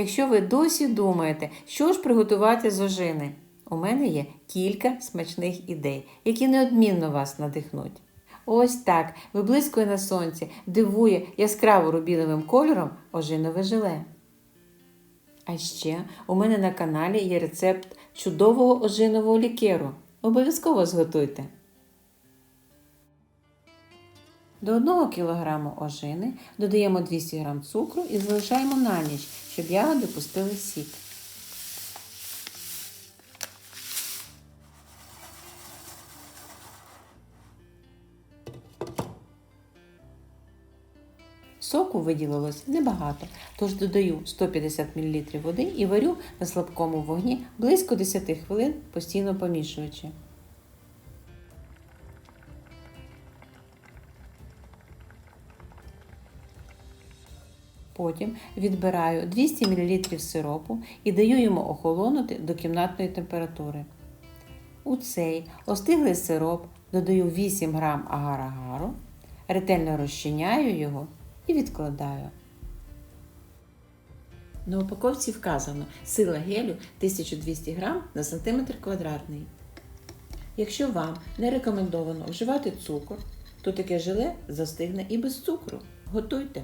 Якщо ви досі думаєте, що ж приготувати з ожини, у мене є кілька смачних ідей, які неодмінно вас надихнуть. Ось так виблискує на сонці, дивує яскраво рубіновим кольором ожинове желе. А ще у мене на каналі є рецепт чудового ожинового лікеру. Обов'язково зготуйте. До 1 кг ожини додаємо 200 г цукру і залишаємо на ніч, щоб ягоди пустили сік. Соку виділилось небагато, тож додаю 150 мл води і варю на слабкому вогні близько 10 хвилин, постійно помішуючи. Потім відбираю 200 мл сиропу і даю йому охолонути до кімнатної температури. У цей остиглий сироп додаю 8 г агар-агару, ретельно розчиняю його і відкладаю. На упаковці вказано сила гелю 1200 г на сантиметр квадратний. Якщо вам не рекомендовано вживати цукор, то таке желе застигне і без цукру. Готуйте.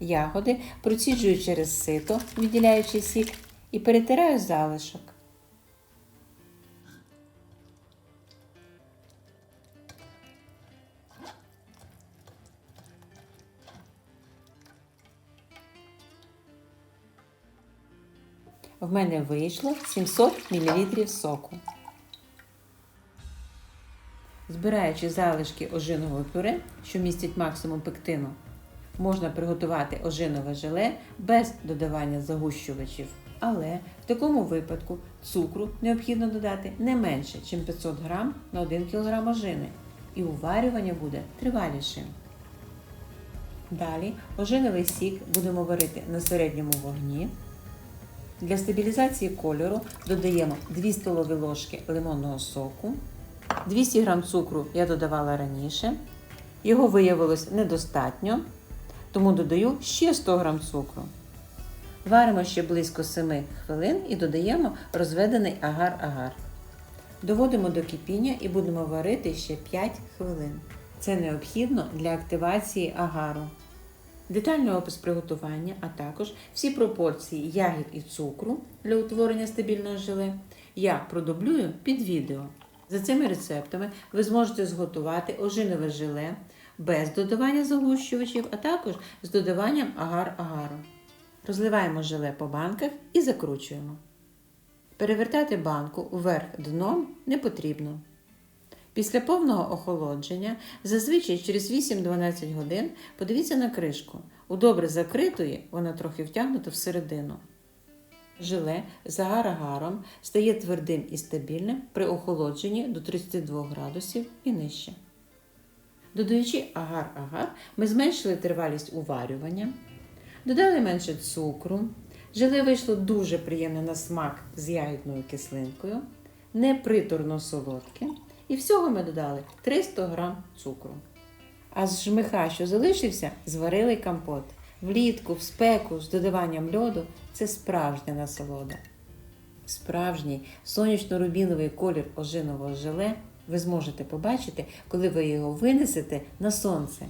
Ягоди проціджую через сито, відділяючи сік, і перетираю залишок. В мене вийшло 700 мл соку. Збираючи залишки ожинового пюре, що містять максимум пектину, можна приготувати ожинове желе без додавання загущувачів. Але в такому випадку цукру необхідно додати не менше, ніж 500 г на 1 кг ожини, і уварювання буде тривалішим. Далі ожиновий сік будемо варити на середньому вогні. Для стабілізації кольору додаємо 2 столові ложки лимонного соку. 200 г цукру я додавала раніше. Його виявилось недостатньо, тому додаю ще 100 г цукру. Варимо ще близько 7 хвилин і додаємо розведений агар-агар. Доводимо до кипіння і будемо варити ще 5 хвилин. Це необхідно для активації агару. Детальний опис приготування, а також всі пропорції ягід і цукру для утворення стабільного желе я продублюю під відео. За цими рецептами ви зможете зготувати ожинове желе без додавання загущувачів, а також з додаванням агар-агару. Розливаємо желе по банках і закручуємо. Перевертати банку вверх дном не потрібно. Після повного охолодження, зазвичай через 8-12 годин, подивіться на кришку. У добре закритої вона трохи втягнута всередину. Желе з агар-агаром стає твердим і стабільним при охолодженні до 32 градусів і нижче. Додаючи агар-агар, ми зменшили тривалість уварювання, додали менше цукру. Желе вийшло дуже приємне на смак з ягідною кислинкою, неприторно солодке. І всього ми додали 300 г цукру. А з жмиха, що залишився, зварили компот. Влітку, в спеку з додаванням льоду це справжня насолода. Справжній сонячно-рубіновий колір ожинового желе ви зможете побачити, коли ви його винесете на сонце.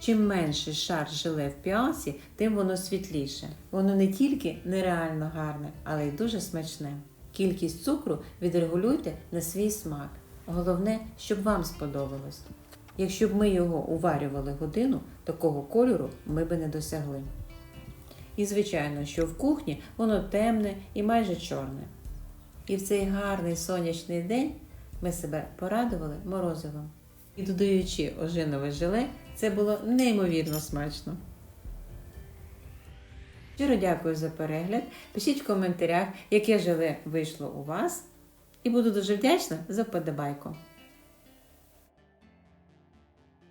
Чим менший шар желе в піансі, тим воно світліше. Воно не тільки нереально гарне, але й дуже смачне. Кількість цукру відрегулюйте на свій смак. Головне, щоб вам сподобалось. Якщо б ми його уварювали годину, такого кольору ми би не досягли. І, звичайно, що в кухні воно темне і майже чорне. І в цей гарний сонячний день ми себе порадували морозивом. І додаючи ожинове желе, це було неймовірно смачно. Щиро дякую за перегляд. Пишіть в коментарях, яке желе вийшло у вас. І буду дуже вдячна за вподобайку.